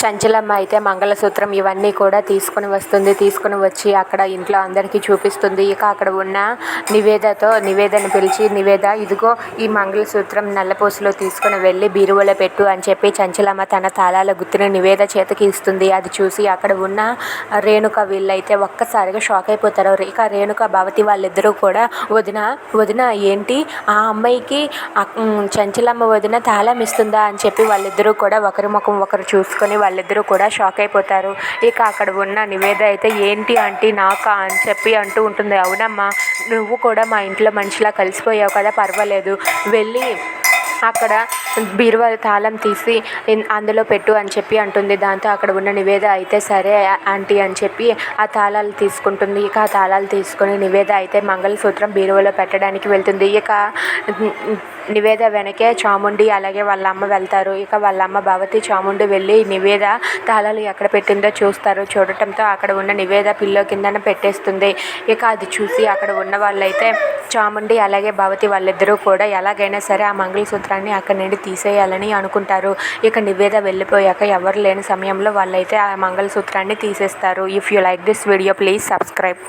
చంచలమ్మ అయితే మంగళసూత్రం ఇవన్నీ కూడా తీసుకుని వస్తుంది తీసుకుని వచ్చి అక్కడ ఇంట్లో అందరికీ చూపిస్తుంది. ఇక అక్కడ ఉన్న నివేదతో నివేదను పిలిచి నివేద ఇదిగో ఈ మంగళసూత్రం నల్లపూసలో తీసుకుని వెళ్ళి బీరువలో పెట్టు అని చెప్పి చంచలమ్మ తన తాళాల గుర్తుని నివేద చేతికి ఇస్తుంది. అది చూసి అక్కడ ఉన్న రేణుక వీళ్ళైతే ఒక్కసారిగా షాక్ అయిపోతారు. ఇక రేణుక భవతి వాళ్ళిద్దరూ కూడా వదిన వదిన ఏంటి? ఆ అమ్మాయికి చంచలమ్మ వదిన తాళం ఇస్తుందా? అని చెప్పి వాళ్ళిద్దరూ కూడా ఒకరి ముఖం ఒకరు చూసుకొని వాళ్ళిద్దరూ కూడా షాక్ అయిపోతారు. ఇక అక్కడ ఉన్న నివేద అయితే ఏంటి ఆంటీ నాకా? అని చెప్పి అంటూ ఉంటుంది. అవునమ్మా నువ్వు కూడా మా ఇంట్లో మనిషిలా కలిసిపోయావు కదా పర్వాలేదు. వెళ్ళి అక్కడ బీరువా తాళం తీసి అందులో పెట్టు అని చెప్పి అంటుంది. దాంతో అక్కడ ఉన్న నివేద అయితే సరే ఆంటీ అని చెప్పి ఆ తాళాలు తీసుకుంటుంది. ఇక ఆ తాళాలు తీసుకొని నివేద అయితే మంగళసూత్రం బీరువాలో పెట్టడానికి వెళ్తుంది. ఇక నివేద వెనకే చాముండి అలాగే వాళ్ళ అమ్మ వెళ్తారు. ఇక వాళ్ళ అమ్మ భవతి చాముండి వెళ్ళి నివేద తాళాలు ఎక్కడ పెట్టిందో చూస్తారు. చూడటంతో అక్కడ ఉన్న నివేద పిల్లో కిందన పెట్టేస్తుంది. ఇక అది చూసి అక్కడ ఉన్న వాళ్ళైతే చాముండి అలాగే భవతి వాళ్ళిద్దరూ కూడా ఎలాగైనా సరే ఆ మంగళసూత్రాన్ని అక్కడి నుండి తీసేయాలని అనుకుంటారు. ఇక నివేద వెళ్ళిపోయాక ఎవరు లేని సమయంలో వాళ్ళైతే ఆ మంగళసూత్రాన్ని తీసేస్తారు. If you like this video please subscribe